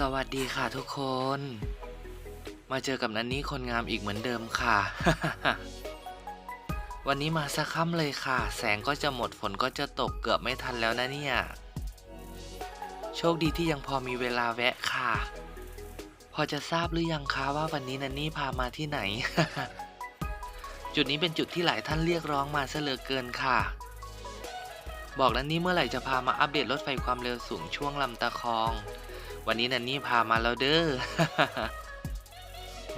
สวัสดีค่ะทุกคน มาเจอกับนันนี้คนงามอีกเหมือนเดิมค่ะ วันนี้มาสักค่ำเลยค่ะ แสงก็จะหมดฝนก็จะตกเกือบไม่ทันแล้วนะเนี่ย โชคดีที่ยังพอมีเวลาแวะค่ะ พอจะทราบหรือยังคะว่าวันนี้นันนี่พามาที่ไหน จุดนี้เป็นจุดที่หลายท่านเรียกร้องมาเหลือเกินค่ะ บอกนันนี่เมื่อไหร่จะพามาอัปเดตรถไฟความเร็วสูงช่วงลำตะคอง วันนี้นันนี่พามาแล้วเด้อ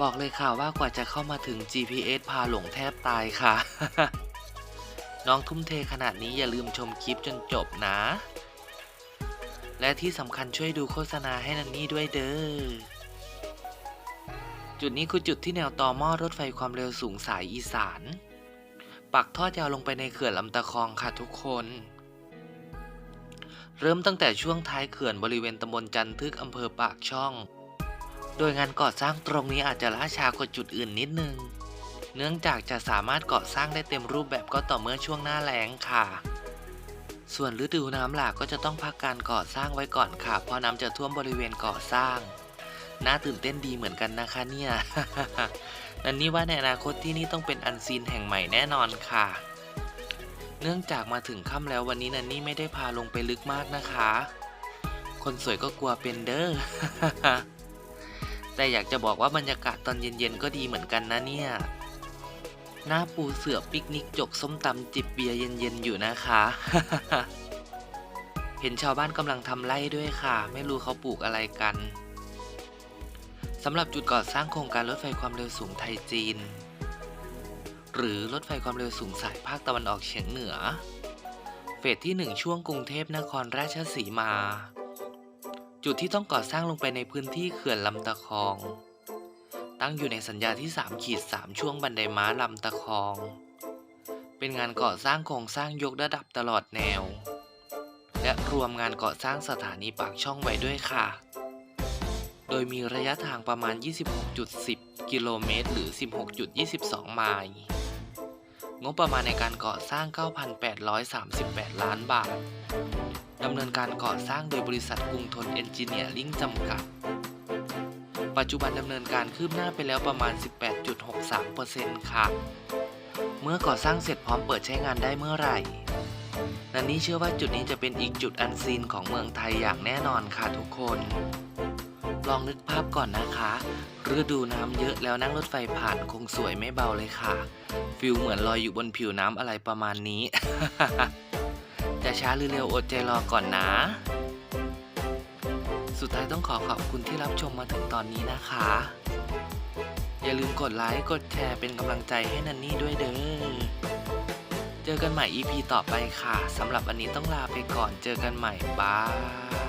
บอกเลยค่ะว่ากว่าจะเข้ามาถึง GPS พาหลงแทบตายค่ะ น้องทุ่มเทขนาดนี้อย่าลืมชมคลิปจนจบนะ และที่สำคัญช่วยดูโฆษณาให้นันนี่ด้วยเด้อ จุดนี้คือจุดที่แนวต่อหม้อรถไฟความเร็วสูงสายอีสาน ปักทอดยาวลงไปในเขื่อนลำตะคองค่ะทุกคน เริ่มตั้งแต่ช่วงท้ายเขื่อนบริเวณตำบลจันทึกอำเภอปากช่อง โดยงานก่อสร้างตรงนี้อาจจะล่าช้ากว่าจุดอื่นนิดนึง เนื่องจากจะสามารถก่อสร้างได้เต็มรูปแบบก็ต่อเมื่อช่วงหน้าแล้งค่ะ ส่วนฤดูน้ำหลากก็จะต้องพักการก่อสร้างไว้ก่อนค่ะ เพราะน้ำจะท่วมบริเวณก่อสร้าง น่าตื่นเต้นดีเหมือนกันนะคะเนี่ย นันนี่ว่าในอนาคตที่นี่ต้องเป็นอันซีนแห่งใหม่แน่นอนค่ะ เนื่องจากมาถึงค่ำแล้ววันนี้นันนี่ไม่ได้พาลงไปลึกมากนะคะ คนสวยก็กลัวเป็นเด้อ แต่อยากจะบอกว่าบรรยากาศตอนเย็นๆก็ดีเหมือนกันนะเนี่ย หน้าปูเสือปิกนิกจกส้มตำจิบเบียร์เย็นๆอยู่นะคะ เห็นชาวบ้านกำลังทำไร่ด้วยค่ะ ไม่รู้เขาปลูกอะไรกันสำหรับจุดก่อสร้างโครงการรถไฟความเร็วสูงไทยจีน หรือรถไฟความเร็วสูงสายภาคตะวันออกเฉียงเหนือ เฟสที่ 1 ช่วงกรุงเทพนครราชสีมา จุดที่ต้องก่อสร้างลงไปในพื้นที่เขื่อนลำตะคอง ตั้งอยู่ในสัญญาที่3ขีด3ช่วงบันไดม้าลำตะคอง เป็นงานก่อสร้างโครงสร้างยกระดับตลอดแนว และรวมงานก่อสร้างสถานีปากช่องไว้ด้วยค่ะ โดยมีระยะทางประมาณ 26.10 กิโลเมตร หรือ 16.22 ไมล์ งบประมาณในการก่อสร้าง 9,838 ล้านบาท ดำเนินการก่อสร้างโดยบริษัทกรุงทนเอนจิเนียริ่งจำกัด ปัจจุบันดำเนินการคืบหน้าไปแล้วประมาณ 18.63%ค่ะ เมื่อก่อสร้างเสร็จพร้อมเปิดใช้งานได้เมื่อไหร่นันนี้เชื่อว่าจุดนี้จะเป็นอีกจุดอันซีนของเมืองไทยอย่างแน่นอนค่ะทุกคน ลองนึกภาพก่อนนะคะ ฤดูน้ำเยอะแล้วนั่งรถไฟผ่านคงสวยไม่เบาเลยค่ะ ฟิลเหมือนลอยอยู่บนผิวน้ำอะไรประมาณนี้ จะช้าหรือเร็วอดใจรอก่อนนะ สุดท้ายต้องขอขอบคุณที่รับชมมาถึงตอนนี้นะคะ อย่าลืมกดไลค์ กดแชร์เป็นกำลังใจให้นันนี่ด้วยเด้อ เจอกันใหม่ EP ต่อไปค่ะสำหรับวันนี้ต้องลาไปก่อนเจอกันใหม่บาย